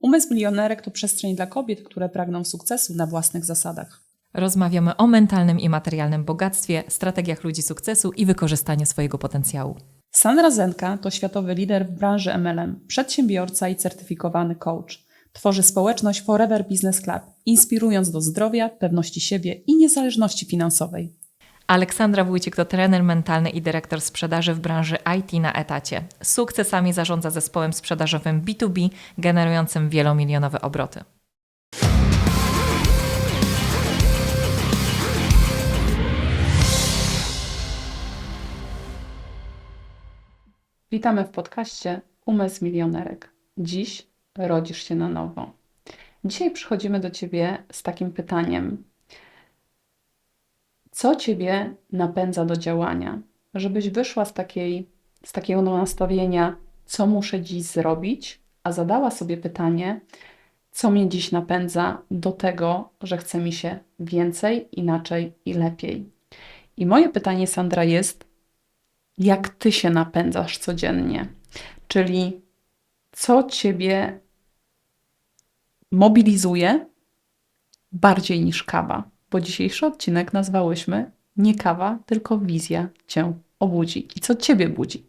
Umysł milionerek to przestrzeń dla kobiet, które pragną sukcesu na własnych zasadach. Rozmawiamy o mentalnym i materialnym bogactwie, strategiach ludzi sukcesu i wykorzystaniu swojego potencjału. Sandra Zenka to światowy lider w branży MLM, przedsiębiorca i certyfikowany coach. Tworzy społeczność Forever Business Club, inspirując do zdrowia, pewności siebie i niezależności finansowej. Aleksandra Wójcik to trener mentalny i dyrektor sprzedaży w branży IT na etacie. Sukcesami zarządza zespołem sprzedażowym B2B, generującym wielomilionowe obroty. Witamy w podcaście Umysł Milionerek. Dziś rodzisz się na nowo. Dzisiaj przychodzimy do Ciebie z takim pytaniem: co Ciebie napędza do działania? Żebyś wyszła z, takiej, z takiego nastawienia, co muszę dziś zrobić, a zadała sobie pytanie, co mnie dziś napędza do tego, że chce mi się więcej, inaczej i lepiej. I moje pytanie, Sandra, jest, jak ty się napędzasz codziennie? Czyli co ciebie mobilizuje bardziej niż kawa? Bo dzisiejszy odcinek nazwałyśmy nie kawa, tylko wizja cię obudzi. I co ciebie budzi?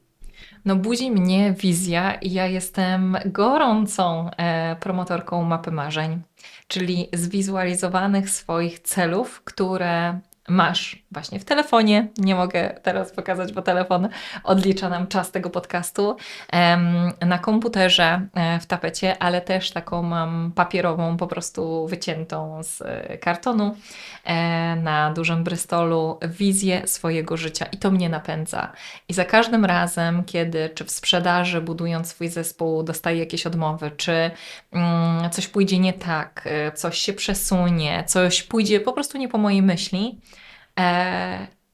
No, budzi mnie wizja i ja jestem gorącą e, promotorką mapy marzeń, czyli zwizualizowanych swoich celów, które masz właśnie w telefonie. Nie mogę teraz pokazać, bo telefon odlicza nam czas tego podcastu. Na komputerze, e, w tapecie, ale też taką mam papierową, po prostu wyciętą z e, kartonu e, na dużym brystolu wizję swojego życia i to mnie napędza. I za każdym razem, kiedy czy w sprzedaży, budując swój zespół, dostaję jakieś odmowy, czy mm, coś pójdzie nie tak, coś się przesunie, coś pójdzie po prostu nie po mojej myśli,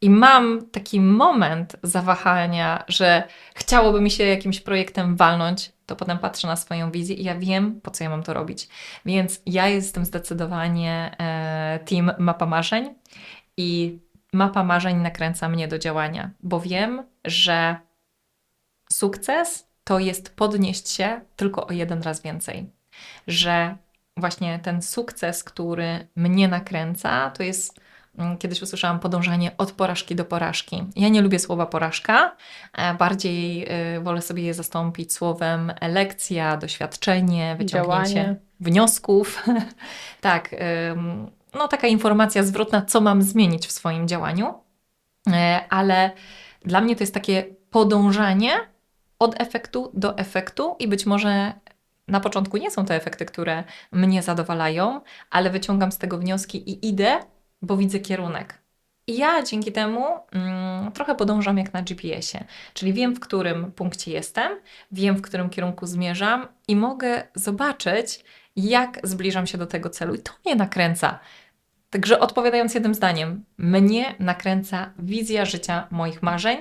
I mam taki moment zawahania, że chciałoby mi się jakimś projektem walnąć, to potem patrzę na swoją wizję i ja wiem, po co ja mam to robić. Więc ja jestem zdecydowanie e, team Mapa Marzeń i Mapa Marzeń nakręca mnie do działania, bo wiem, że sukces to jest podnieść się tylko o jeden raz więcej. Że właśnie ten sukces, który mnie nakręca, to jest kiedyś usłyszałam podążanie od porażki do porażki. Ja nie lubię słowa porażka, e, bardziej y, wolę sobie je zastąpić słowem lekcja, doświadczenie, wyciągnięcie Działanie. wniosków. tak, no taka informacja zwrotna, co mam zmienić w swoim działaniu, e, ale dla mnie to jest takie podążanie od efektu do efektu i być może na początku nie są to efekty, które mnie zadowalają, ale wyciągam z tego wnioski i idę bo widzę kierunek. I ja dzięki temu mm, trochę podążam jak na GPS-ie, czyli wiem, w którym punkcie jestem, wiem, w którym kierunku zmierzam i mogę zobaczyć, jak zbliżam się do tego celu. I to mnie nakręca. Także odpowiadając jednym zdaniem, mnie nakręca wizja życia moich marzeń,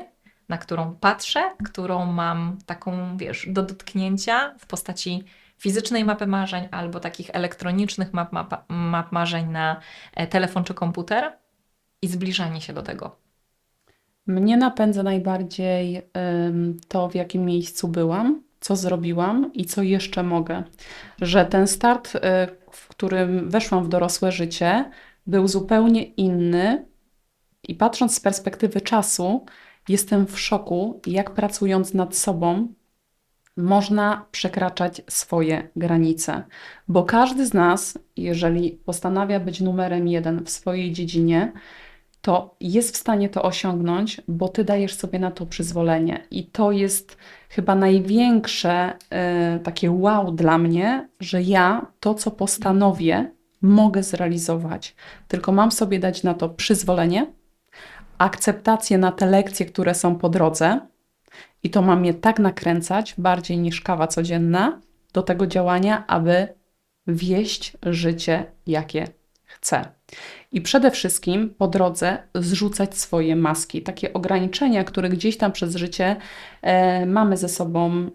na którą patrzę, którą mam taką, wiesz, do dotknięcia w postaci fizycznej mapy marzeń albo takich elektronicznych map, map, map marzeń na e, telefon czy komputer i zbliżanie się do tego. Mnie napędza najbardziej to, w jakim miejscu byłam, co zrobiłam i co jeszcze mogę. Że ten start, y, w którym weszłam w dorosłe życie, był zupełnie inny i patrząc z perspektywy czasu, jestem w szoku, jak pracując nad sobą, można przekraczać swoje granice, bo każdy z nas, jeżeli postanawia być numerem jeden w swojej dziedzinie, to jest w stanie to osiągnąć, bo ty dajesz sobie na to przyzwolenie. I to jest chyba największe y, takie wow dla mnie, że ja to, co postanowię, mogę zrealizować. Tylko mam sobie dać na to przyzwolenie, akceptację na te lekcje, które są po drodze, i to ma mnie tak nakręcać, bardziej niż kawa codzienna, do tego działania, aby wieść życie, jakie chcę. I przede wszystkim po drodze zrzucać swoje maski, takie ograniczenia, które gdzieś tam przez życie e, mamy ze sobą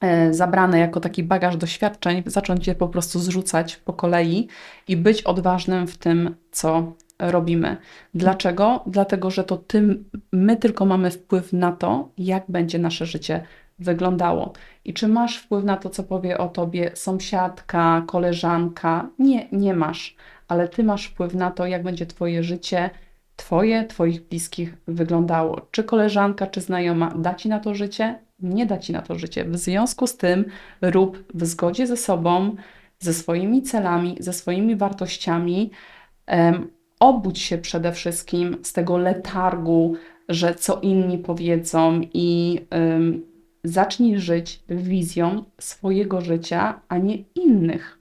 e, zabrane jako taki bagaż doświadczeń, zacząć je po prostu zrzucać po kolei i być odważnym w tym, co robimy. Dlaczego? Dlatego, że to tym, my tylko mamy wpływ na to, jak będzie nasze życie wyglądało. I czy masz wpływ na to, co powie o tobie sąsiadka, koleżanka? Nie, nie masz, ale ty masz wpływ na to, jak będzie twoje życie, twoje, twoich bliskich wyglądało. Czy koleżanka, czy znajoma da ci na to życie? Nie da ci na to życie. W związku z tym rób w zgodzie ze sobą, ze swoimi celami, ze swoimi wartościami. Obudź się przede wszystkim z tego letargu, że co inni powiedzą i zacznij żyć wizją swojego życia, a nie innych.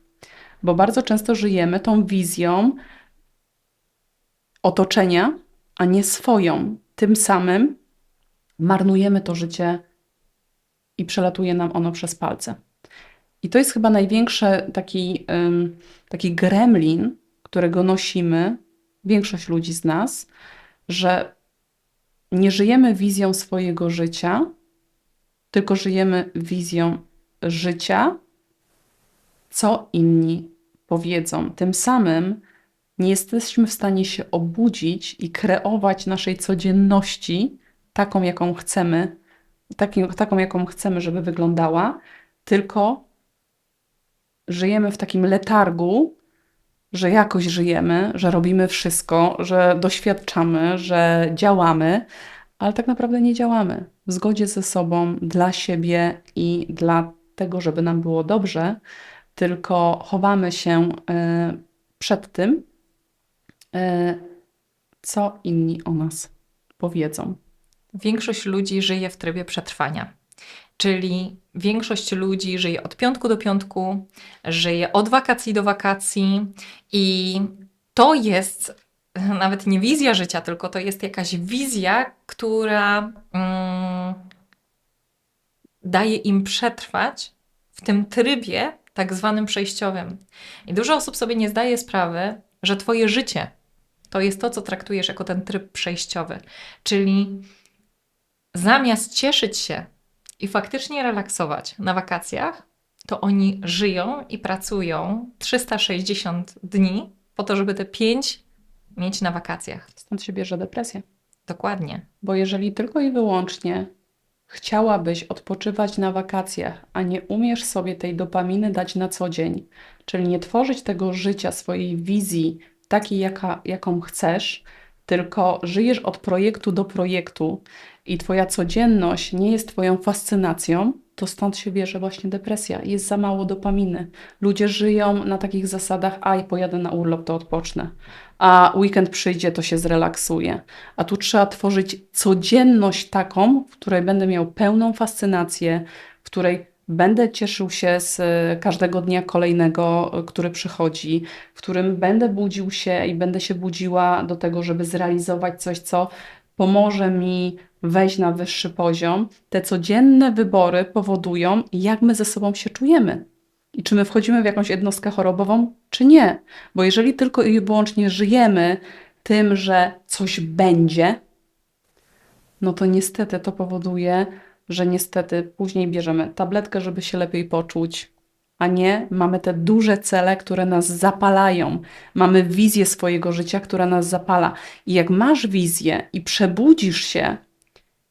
Bo bardzo często żyjemy tą wizją otoczenia, a nie swoją. Tym samym marnujemy to życie i przelatuje nam ono przez palce. I to jest chyba największy taki, taki gremlin, którego nosimy, większość ludzi z nas, że nie żyjemy wizją swojego życia, tylko żyjemy wizją życia, co inni powiedzą. Tym samym nie jesteśmy w stanie się obudzić i kreować naszej codzienności taką, jaką chcemy, takim, taką, jaką chcemy, żeby wyglądała, tylko żyjemy w takim letargu, że jakoś żyjemy, że robimy wszystko, że doświadczamy, że działamy, ale tak naprawdę nie działamy w zgodzie ze sobą, dla siebie i dla tego, żeby nam było dobrze, tylko chowamy się e, przed tym, e, co inni o nas powiedzą. Większość ludzi żyje w trybie przetrwania. Czyli większość ludzi żyje od piątku do piątku, żyje od wakacji do wakacji i to jest nawet nie wizja życia, tylko to jest jakaś wizja, która mm, daje im przetrwać w tym trybie tak zwanym przejściowym. I dużo osób sobie nie zdaje sprawy, że Twoje życie to jest to, co traktujesz jako ten tryb przejściowy. Czyli zamiast cieszyć się i faktycznie relaksować na wakacjach, to oni żyją i pracują 360 dni po to, żeby te 5 mieć na wakacjach. Stąd się bierze depresja. Dokładnie. Bo jeżeli tylko i wyłącznie chciałabyś odpoczywać na wakacjach, a nie umiesz sobie tej dopaminy dać na co dzień, czyli nie tworzyć tego życia, swojej wizji takiej, jaka, jaką chcesz, tylko żyjesz od projektu do projektu i Twoja codzienność nie jest Twoją fascynacją, to stąd się bierze właśnie depresja. Jest za mało dopaminy. Ludzie żyją na takich zasadach, a pojadę na urlop, to odpocznę. A weekend przyjdzie, to się zrelaksuje. A tu trzeba tworzyć codzienność taką, w której będę miał pełną fascynację, w której będę cieszył się z e, każdego dnia kolejnego, e, który przychodzi, w którym będę budził się i będę się budziła do tego, żeby zrealizować coś, co pomoże mi wejść na wyższy poziom. Te codzienne wybory powodują, jak my ze sobą się czujemy. I czy my wchodzimy w jakąś jednostkę chorobową, czy nie. Bo jeżeli tylko i wyłącznie żyjemy tym, że coś będzie, no to niestety to powoduje, że niestety później bierzemy tabletkę, żeby się lepiej poczuć, a nie mamy te duże cele, które nas zapalają. Mamy wizję swojego życia, która nas zapala. I jak masz wizję i przebudzisz się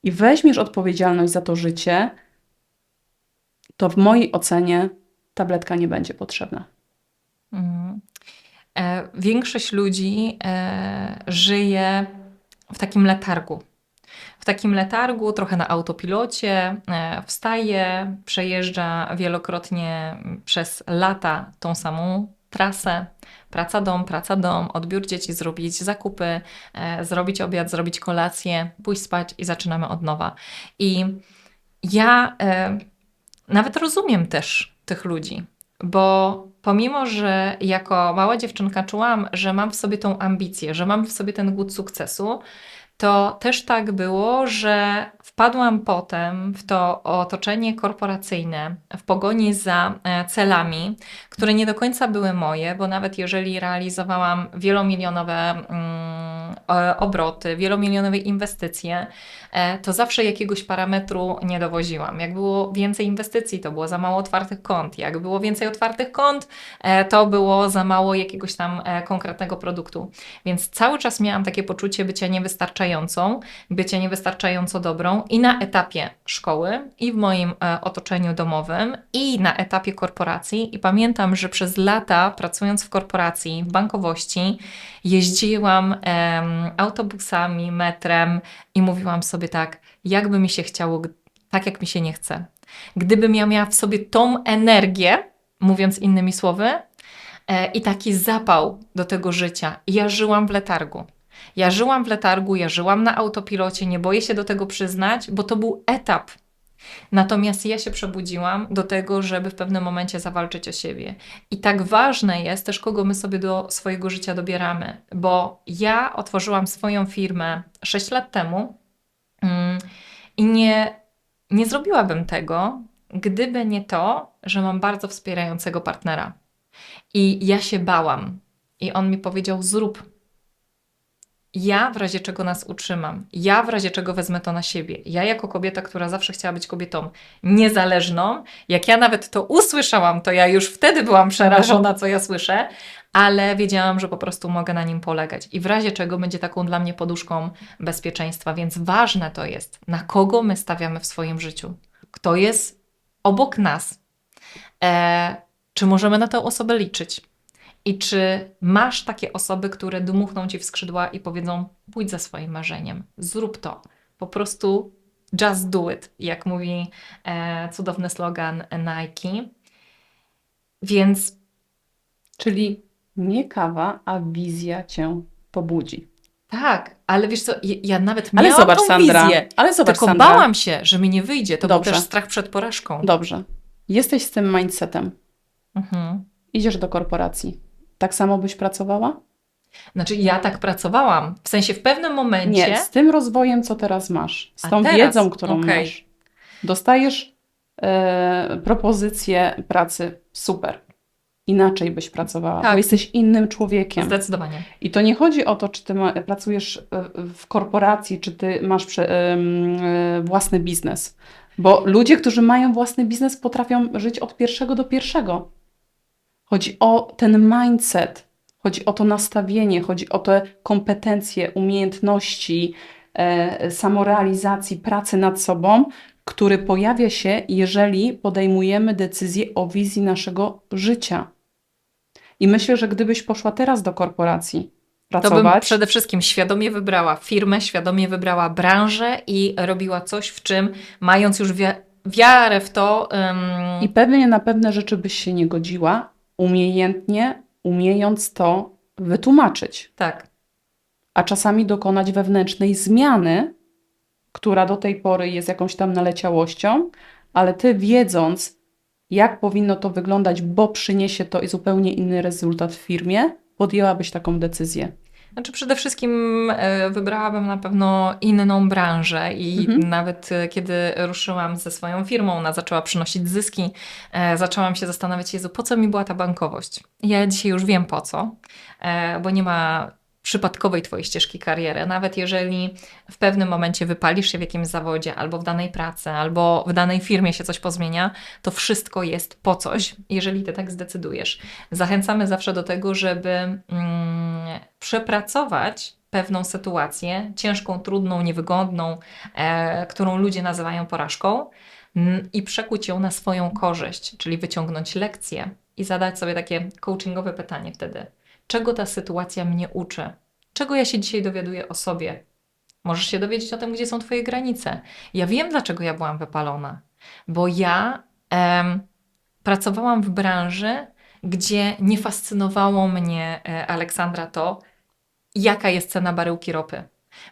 i weźmiesz odpowiedzialność za to życie, to w mojej ocenie tabletka nie będzie potrzebna. Mhm. E, większość ludzi e, żyje w takim letargu. W takim letargu, trochę na autopilocie, e, wstaje, przejeżdża wielokrotnie przez lata tą samą trasę. Praca dom, praca dom, odbiór dzieci, zrobić zakupy, e, zrobić obiad, zrobić kolację, pójść spać i zaczynamy od nowa. I ja e, nawet rozumiem też tych ludzi, bo pomimo, że jako mała dziewczynka czułam, że mam w sobie tą ambicję, że mam w sobie ten głód sukcesu, to też tak było, że wpadłam potem w to otoczenie korporacyjne w pogoni za e, celami, które nie do końca były moje, bo nawet jeżeli realizowałam wielomilionowe mm, e, obroty, wielomilionowe inwestycje, e, to zawsze jakiegoś parametru nie dowoziłam. Jak było więcej inwestycji, to było za mało otwartych kont. Jak było więcej otwartych kont, to było za mało jakiegoś tam konkretnego produktu. Więc cały czas miałam takie poczucie bycia niewystarczającą, bycia niewystarczająco dobrą i na etapie szkoły, i w moim e, otoczeniu domowym, i na etapie korporacji. I pamiętam, że przez lata pracując w korporacji, w bankowości, jeździłam autobusami, metrem i mówiłam sobie tak, jakby mi się chciało, tak jak mi się nie chce. Gdybym ja miała w sobie tą energię, mówiąc innymi słowy, e, i taki zapał do tego życia. Ja żyłam w letargu. Ja żyłam w letargu, ja żyłam na autopilocie, nie boję się do tego przyznać, bo to był etap. Natomiast ja się przebudziłam do tego, żeby w pewnym momencie zawalczyć o siebie. I tak ważne jest też, kogo my sobie do swojego życia dobieramy, bo ja otworzyłam swoją firmę 6 lat temu mm, i nie, nie zrobiłabym tego, gdyby nie to, że mam bardzo wspierającego partnera. I ja się bałam. I on mi powiedział: Zrób. Ja w razie czego nas utrzymam. Ja w razie czego wezmę to na siebie. Ja, jako kobieta, która zawsze chciała być kobietą niezależną, jak ja nawet to usłyszałam, to ja już wtedy byłam przerażona, co ja słyszę, ale wiedziałam, że po prostu mogę na nim polegać. I w razie czego będzie taką dla mnie poduszką bezpieczeństwa. Więc ważne to jest, na kogo my stawiamy w swoim życiu. Kto jest obok nas. E, czy możemy na tę osobę liczyć? I czy masz takie osoby, które dmuchną ci w skrzydła i powiedzą: pójdź za swoim marzeniem, zrób to. Po prostu just do it, jak mówi e, cudowny slogan Nike. Więc Czyli nie kawa, a wizja cię pobudzi. tak, ale wiesz co, ja, nawet Ale miałam zobacz, tą Sandra. wizję, Ale zobacz, tylko Sandra. bałam się, że mi nie wyjdzie. To Dobrze. był też strach przed porażką. Dobrze. Jesteś z tym mindsetem. Mhm. Idziesz do korporacji. Tak samo byś pracowała? Znaczy, ja tak pracowałam. W sensie w pewnym momencie. Nie, z tym rozwojem, co teraz masz, z A tą teraz, wiedzą, którą okej. masz. Dostajesz e, propozycję pracy, super. Inaczej byś pracowała, Tak. bo jesteś innym człowiekiem. Zdecydowanie. I to nie chodzi o to, czy ty ma, pracujesz e, w korporacji, czy ty masz prze, em, e, własny biznes. Bo ludzie, którzy mają własny biznes, potrafią żyć od pierwszego do pierwszego. Chodzi o ten mindset, chodzi o to nastawienie, chodzi o te kompetencje, umiejętności, e, samorealizacji, pracy nad sobą, który pojawia się, jeżeli podejmujemy decyzję o wizji naszego życia. I myślę, że gdybyś poszła teraz do korporacji To bym pracować, przede wszystkim świadomie wybrała firmę, świadomie wybrała branżę i robiła coś, w czym mając już wi- wiarę w to. ym, i pewnie na pewne rzeczy byś się nie godziła, umiejętnie, umiejąc to wytłumaczyć, Tak, a czasami dokonać wewnętrznej zmiany, która do tej pory jest jakąś tam naleciałością, ale ty wiedząc, jak powinno to wyglądać, bo przyniesie to i zupełnie inny rezultat w firmie, podjęłabyś taką decyzję. Znaczy przede wszystkim e, wybrałabym na pewno inną branżę i Mhm. nawet e, kiedy ruszyłam ze swoją firmą, ona zaczęła przynosić zyski, e, zaczęłam się zastanawiać, Jezu, po co mi była ta bankowość? Ja dzisiaj już wiem po co, bo nie ma przypadkowej twojej ścieżki kariery. Nawet jeżeli w pewnym momencie wypalisz się w jakimś zawodzie, albo w danej pracy, albo w danej firmie się coś pozmienia, to wszystko jest po coś, jeżeli ty tak zdecydujesz. Zachęcamy zawsze do tego, żeby mm, przepracować pewną sytuację, ciężką, trudną, niewygodną, e, którą ludzie nazywają porażką, mm, i przekuć ją na swoją korzyść, czyli wyciągnąć lekcję i zadać sobie takie coachingowe pytanie wtedy. Czego ta sytuacja mnie uczy? Czego ja się dzisiaj dowiaduję o sobie? Możesz się dowiedzieć o tym, gdzie są Twoje granice. Ja wiem, dlaczego ja byłam wypalona, bo ja em, pracowałam w branży, gdzie nie fascynowało mnie, e, Aleksandra, to, jaka jest cena baryłki ropy.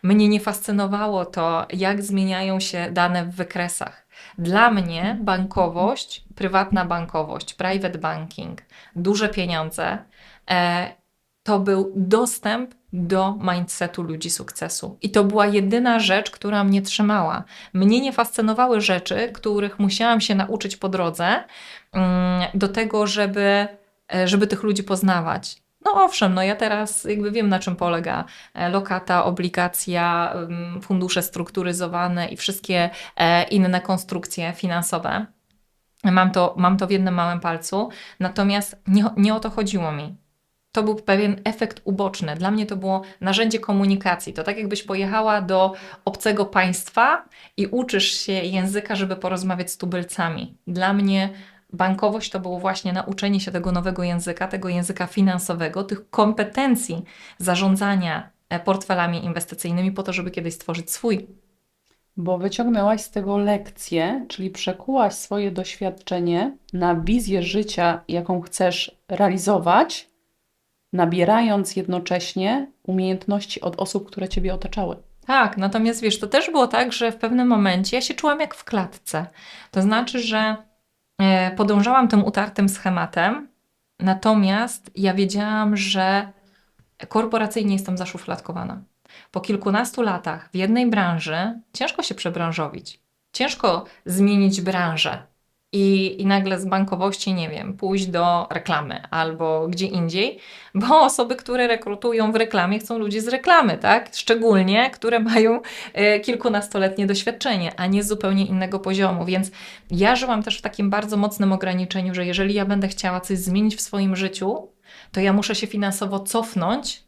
Mnie nie fascynowało to, jak zmieniają się dane w wykresach. Dla mnie bankowość, prywatna bankowość, private banking, duże pieniądze e, to był dostęp do mindsetu ludzi sukcesu. I to była jedyna rzecz, która mnie trzymała. Mnie nie fascynowały rzeczy, których musiałam się nauczyć po drodze mm, do tego, żeby, e, żeby tych ludzi poznawać. No owszem, no ja teraz jakby wiem na czym polega e, lokata, obligacja, ym, fundusze strukturyzowane i wszystkie e, inne konstrukcje finansowe. Mam to, mam to w jednym małym palcu, natomiast nie, nie o to chodziło mi. To był pewien efekt uboczny. Dla mnie to było narzędzie komunikacji. To tak jakbyś pojechała do obcego państwa i uczysz się języka, żeby porozmawiać z tubylcami. Dla mnie bankowość to było właśnie nauczenie się tego nowego języka, tego języka finansowego, tych kompetencji zarządzania e, portfelami inwestycyjnymi po to, żeby kiedyś stworzyć swój. Bo wyciągnęłaś z tego lekcję, czyli przekułaś swoje doświadczenie na wizję życia, jaką chcesz realizować, nabierając jednocześnie umiejętności od osób, które ciebie otaczały. Tak, natomiast wiesz, to też było tak, że w pewnym momencie ja się czułam jak w klatce. To znaczy, że e, podążałam tym utartym schematem, natomiast ja wiedziałam, że korporacyjnie jestem zaszufladkowana. Po kilkunastu latach w jednej branży ciężko się przebranżowić. Ciężko zmienić branżę i, i nagle z bankowości, nie wiem, pójść do reklamy albo gdzie indziej, bo osoby, które rekrutują w reklamie, chcą ludzi z reklamy, tak? Szczególnie, które mają e, kilkunastoletnie doświadczenie, a nie z zupełnie innego poziomu. Więc ja żyłam też w takim bardzo mocnym ograniczeniu, że jeżeli ja będę chciała coś zmienić w swoim życiu, to ja muszę się finansowo cofnąć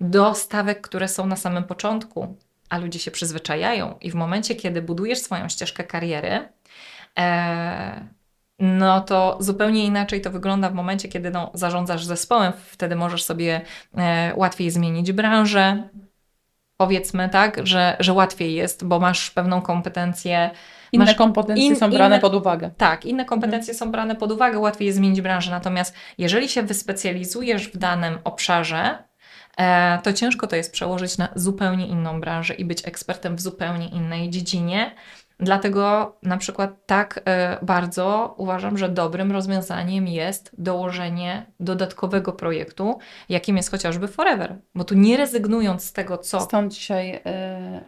do stawek, które są na samym początku, a ludzie się przyzwyczajają. I w momencie, kiedy budujesz swoją ścieżkę kariery, no to zupełnie inaczej to wygląda w momencie, kiedy no, zarządzasz zespołem. Wtedy możesz sobie e, łatwiej zmienić branżę. Powiedzmy tak, że, że łatwiej jest, bo masz pewną kompetencję. Inne Masz kompetencje in- są brane inne- pod uwagę. Tak, inne kompetencje są brane pod uwagę, łatwiej jest zmienić branżę. Natomiast jeżeli się wyspecjalizujesz w danym obszarze, e, to ciężko to jest przełożyć na zupełnie inną branżę i być ekspertem w zupełnie innej dziedzinie. Dlatego na przykład tak e, bardzo uważam, że dobrym rozwiązaniem jest dołożenie dodatkowego projektu, jakim jest chociażby Forever. Bo tu nie rezygnując z tego, co. Stąd dzisiaj y,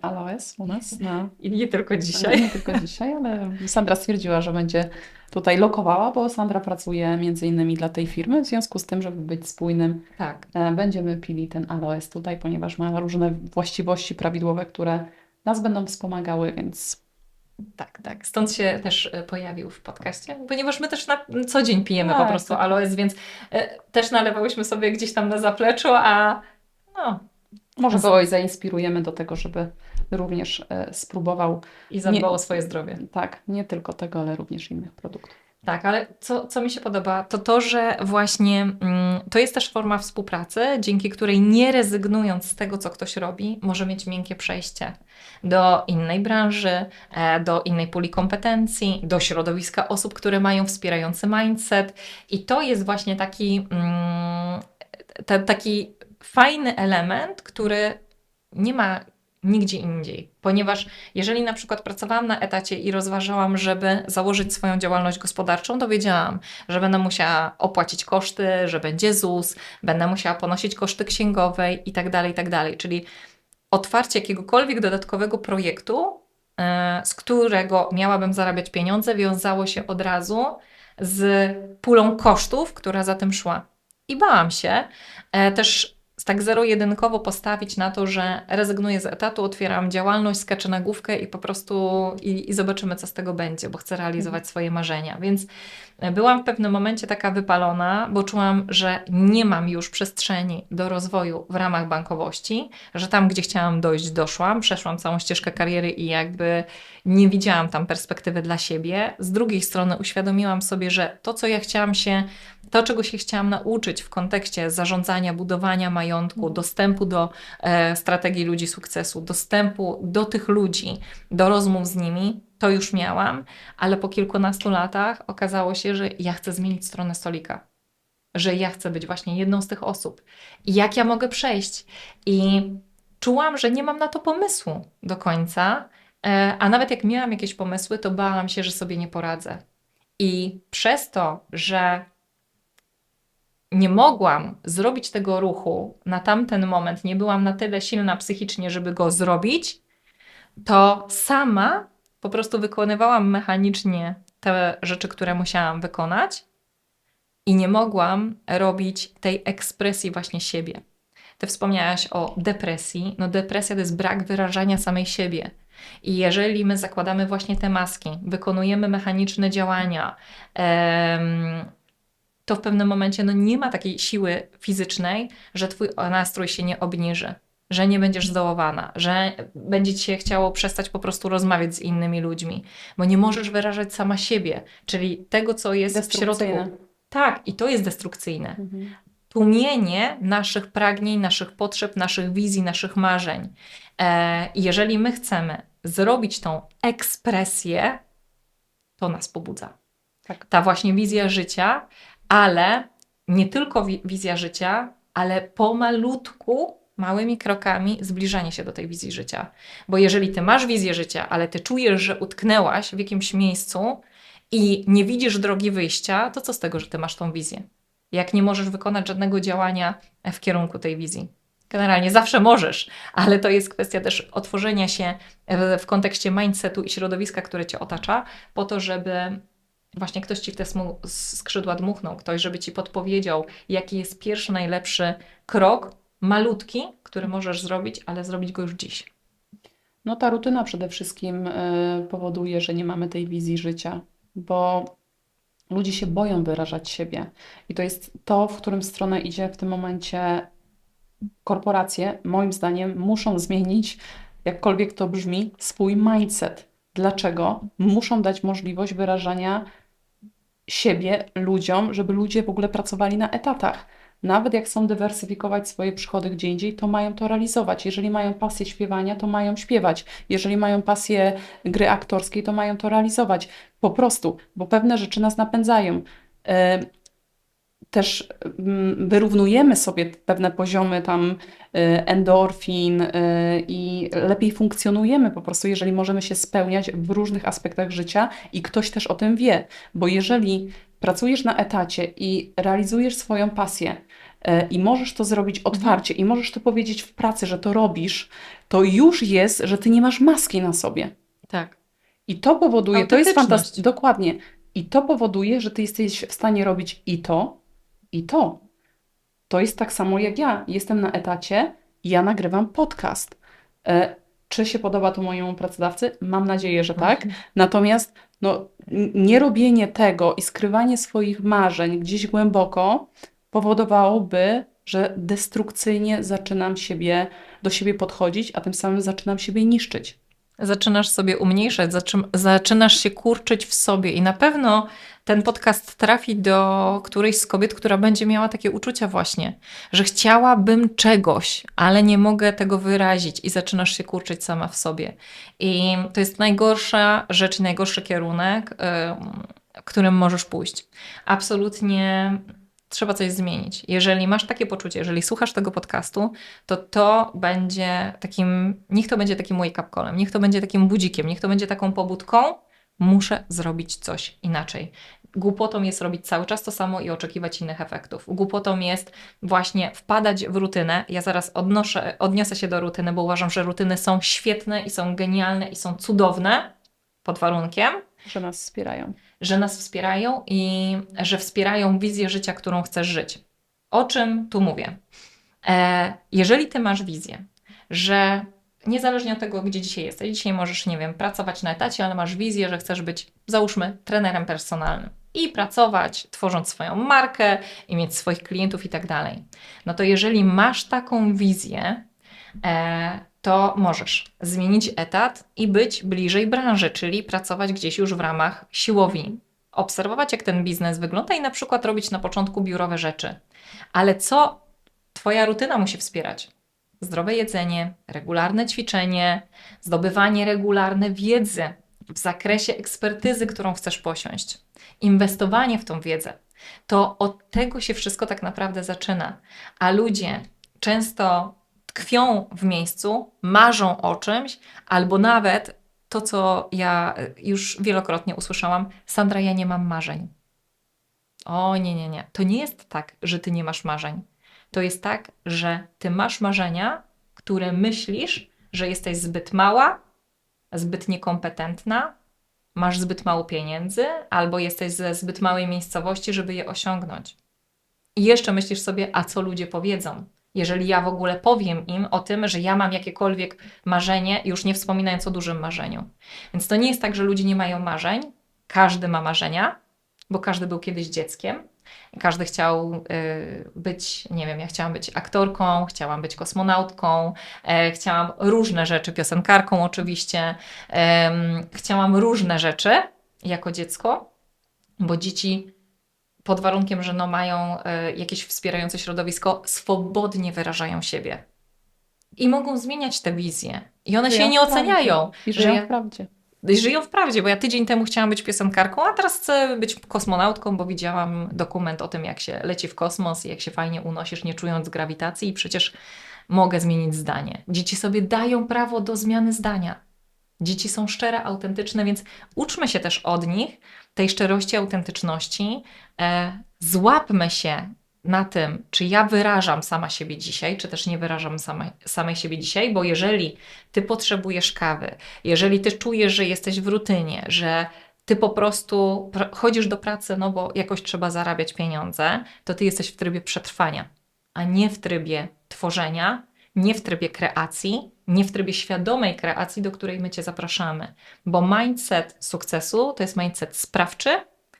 Aloes u nas na I nie tylko Nie tylko dzisiaj, ale Sandra stwierdziła, że będzie tutaj lokowała, bo Sandra pracuje między innymi dla tej firmy, w związku z tym, żeby być spójnym, Tak. e, będziemy pili ten aloes tutaj, ponieważ ma różne właściwości prawidłowe, które nas będą wspomagały, więc Tak, tak. Stąd się też e, pojawił w podcaście, ponieważ my też na co dzień pijemy po Tak, prostu tak. aloes, więc e, też nalewałyśmy sobie gdzieś tam na zapleczu, a no może kogoś zainspirujemy do tego, żeby również e, spróbował, i zadbało o swoje zdrowie. tak, nie tylko tego, ale również innych produktów. Tak, ale co, co mi się podoba, to to, że właśnie mm, to jest też forma współpracy, dzięki której nie rezygnując z tego, co ktoś robi, może mieć miękkie przejście do innej branży, e, do innej puli kompetencji, do środowiska osób, które mają wspierający mindset. I to jest właśnie taki, mm, ta, taki fajny element, który nie ma nigdzie indziej. Ponieważ jeżeli na przykład pracowałam na etacie i rozważałam, żeby założyć swoją działalność gospodarczą, to wiedziałam, że będę musiała opłacić koszty, że będzie ZUS, będę musiała ponosić koszty księgowej tak dalej, i tak dalej. Czyli otwarcie jakiegokolwiek dodatkowego projektu, e, z którego miałabym zarabiać pieniądze, wiązało się od razu z pulą kosztów, która za tym szła. I bałam się e, też tak zero-jedynkowo postawić na to, że rezygnuję z etatu, otwieram działalność, skaczę na główkę i po prostu i, i zobaczymy, co z tego będzie, bo chcę realizować swoje marzenia. Więc byłam w pewnym momencie taka wypalona, bo czułam, że nie mam już przestrzeni do rozwoju w ramach bankowości, że tam, gdzie chciałam dojść, doszłam, przeszłam całą ścieżkę kariery i jakby nie widziałam tam perspektywy dla siebie. Z drugiej strony uświadomiłam sobie, że to, co ja chciałam się to, czego się chciałam nauczyć w kontekście zarządzania, budowania majątku, dostępu do e, strategii ludzi sukcesu, dostępu do tych ludzi, do rozmów z nimi, to już miałam, ale po kilkunastu latach okazało się, że ja chcę zmienić stronę stolika. Że ja chcę być właśnie jedną z tych osób. Jak ja mogę przejść? I czułam, że nie mam na to pomysłu do końca, e, a nawet jak miałam jakieś pomysły, to bałam się, że sobie nie poradzę. I przez to, że nie mogłam zrobić tego ruchu na tamten moment, nie byłam na tyle silna psychicznie, żeby go zrobić, to sama po prostu wykonywałam mechanicznie te rzeczy, które musiałam wykonać i nie mogłam robić tej ekspresji właśnie siebie. Ty wspomniałaś o depresji. No, depresja to jest brak wyrażania samej siebie. I jeżeli my zakładamy właśnie te maski, wykonujemy mechaniczne działania, to w pewnym momencie no, nie ma takiej siły fizycznej, że twój nastrój się nie obniży, że nie będziesz zdołowana, że będzie ci się chciało przestać po prostu rozmawiać z innymi ludźmi, bo nie możesz wyrażać sama siebie, czyli tego, co jest w środku. Tak, i to jest destrukcyjne. Mhm. Tłumienie naszych pragnień, naszych potrzeb, naszych wizji, naszych marzeń. E, jeżeli my chcemy zrobić tą ekspresję, to nas pobudza. Tak. Ta właśnie wizja życia, ale nie tylko wi- wizja życia, ale pomalutku, małymi krokami zbliżanie się do tej wizji życia. Bo jeżeli ty masz wizję życia, ale ty czujesz, że utknęłaś w jakimś miejscu i nie widzisz drogi wyjścia, to co z tego, że ty masz tą wizję? Jak nie możesz wykonać żadnego działania w kierunku tej wizji? Generalnie zawsze możesz, ale to jest kwestia też otworzenia się w, kontekście mindsetu i środowiska, które cię otacza, po to, żeby właśnie ktoś ci w te skrzydła dmuchnął, ktoś, żeby ci podpowiedział, jaki jest pierwszy, najlepszy krok, malutki, który możesz zrobić, ale zrobić go już dziś. No ta rutyna przede wszystkim y, powoduje, że nie mamy tej wizji życia, bo ludzie się boją wyrażać siebie. I to jest to, w którym stronę idzie w tym momencie korporacje, moim zdaniem, muszą zmienić, jakkolwiek to brzmi, swój mindset. Dlaczego? Muszą dać możliwość wyrażania siebie ludziom, żeby ludzie w ogóle pracowali na etatach. Nawet jak chcą dywersyfikować swoje przychody gdzie indziej, to mają to realizować. Jeżeli mają pasję śpiewania, to mają śpiewać. Jeżeli mają pasję gry aktorskiej, to mają to realizować. Po prostu, bo pewne rzeczy nas napędzają. Też mm, wyrównujemy sobie pewne poziomy tam e, endorfin e, i lepiej funkcjonujemy po prostu, jeżeli możemy się spełniać w różnych aspektach życia i ktoś też o tym wie. Bo jeżeli pracujesz na etacie i realizujesz swoją pasję e, i możesz to zrobić otwarcie i możesz to powiedzieć w pracy, że to robisz, to już jest, że ty nie masz maski na sobie. Tak. I to powoduje, to jest fantastyczne, dokładnie. I to powoduje, że ty jesteś w stanie robić i to, i to. To jest tak samo jak ja. Jestem na etacie ja nagrywam podcast. E, czy się podoba to mojemu pracodawcy? Mam nadzieję, że tak. Natomiast no, n- nie robienie tego i skrywanie swoich marzeń gdzieś głęboko powodowałoby, że destrukcyjnie zaczynam siebie, do siebie podchodzić, a tym samym zaczynam siebie niszczyć. Zaczynasz sobie umniejszać, zaczynasz się kurczyć w sobie i na pewno ten podcast trafi do którejś z kobiet, która będzie miała takie uczucia właśnie, że chciałabym czegoś, ale nie mogę tego wyrazić i zaczynasz się kurczyć sama w sobie. I to jest najgorsza rzecz najgorszy kierunek, którym możesz pójść. Absolutnie trzeba coś zmienić. Jeżeli masz takie poczucie, jeżeli słuchasz tego podcastu, to to będzie takim, niech to będzie takim wake-up callem, niech to będzie takim budzikiem, niech to będzie taką pobudką, muszę zrobić coś inaczej. Głupotą jest robić cały czas to samo i oczekiwać innych efektów. Głupotą jest właśnie wpadać w rutynę. Ja zaraz odnoszę, odniosę się do rutyny, bo uważam, że rutyny są świetne i są genialne i są cudowne pod warunkiem, że nas wspierają. że nas wspierają i że wspierają wizję życia, którą chcesz żyć. O czym tu mówię? E, jeżeli ty masz wizję, że niezależnie od tego, gdzie dzisiaj jesteś, dzisiaj możesz, nie wiem, pracować na etacie, ale masz wizję, że chcesz być, załóżmy, trenerem personalnym i pracować, tworząc swoją markę i mieć swoich klientów i tak dalej. No to jeżeli masz taką wizję, e, to możesz zmienić etat i być bliżej branży, czyli pracować gdzieś już w ramach siłowni. Obserwować, jak ten biznes wygląda i na przykład robić na początku biurowe rzeczy. Ale co Twoja rutyna musi wspierać? Zdrowe jedzenie, regularne ćwiczenie, zdobywanie regularne wiedzy w zakresie ekspertyzy, którą chcesz posiąść, inwestowanie w tą wiedzę. To od tego się wszystko tak naprawdę zaczyna. A ludzie często tkwią w miejscu, marzą o czymś, albo nawet to, co ja już wielokrotnie usłyszałam: Sandra, ja nie mam marzeń. O, nie, nie, nie. To nie jest tak, że ty nie masz marzeń. To jest tak, że ty masz marzenia, które myślisz, że jesteś zbyt mała, zbyt niekompetentna, masz zbyt mało pieniędzy, albo jesteś ze zbyt małej miejscowości, żeby je osiągnąć. I jeszcze myślisz sobie, a co ludzie powiedzą? Jeżeli ja w ogóle powiem im o tym, że ja mam jakiekolwiek marzenie, już nie wspominając o dużym marzeniu. Więc to nie jest tak, że ludzie nie mają marzeń. Każdy ma marzenia, bo każdy był kiedyś dzieckiem. Każdy chciał y, być, nie wiem, ja chciałam być aktorką, chciałam być kosmonautką, e, chciałam różne rzeczy, piosenkarką oczywiście. Chciałam różne rzeczy jako dziecko, bo dzieci pod warunkiem, że no mają e, jakieś wspierające środowisko, swobodnie wyrażają siebie. I mogą zmieniać te wizje. I one się Żyją nie w prawdzie. oceniają. I żyją ja- w prawdzie. Żyją w prawdzie, bo ja tydzień temu chciałam być piosenkarką, a teraz chcę być kosmonautką, bo widziałam dokument o tym, jak się leci w kosmos i jak się fajnie unosisz, nie czując grawitacji, i przecież mogę zmienić zdanie. Dzieci sobie dają prawo do zmiany zdania. Dzieci są szczere, autentyczne, więc uczmy się też od nich tej szczerości, autentyczności. E, złapmy się na tym, czy ja wyrażam sama siebie dzisiaj, czy też nie wyrażam samej siebie dzisiaj, bo jeżeli ty potrzebujesz kawy, jeżeli ty czujesz, że jesteś w rutynie, że ty po prostu pr- chodzisz do pracy, no bo jakoś trzeba zarabiać pieniądze, to ty jesteś w trybie przetrwania, a nie w trybie tworzenia, nie w trybie kreacji, nie w trybie świadomej kreacji, do której my cię zapraszamy. Bo mindset sukcesu to jest mindset sprawczy,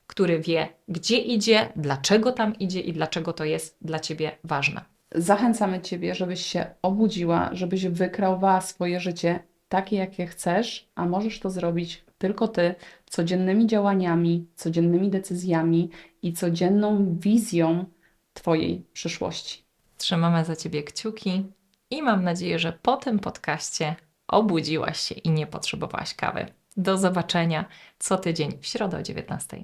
który wie, gdzie idzie, dlaczego tam idzie i dlaczego to jest dla ciebie ważne. Zachęcamy Ciebie, żebyś się obudziła, żebyś wykreowała swoje życie takie, jakie chcesz, a możesz to zrobić tylko Ty codziennymi działaniami, codziennymi decyzjami i codzienną wizją Twojej przyszłości. Trzymamy za Ciebie kciuki i mam nadzieję, że po tym podcaście obudziłaś się i nie potrzebowałaś kawy. Do zobaczenia co tydzień w środę o 19.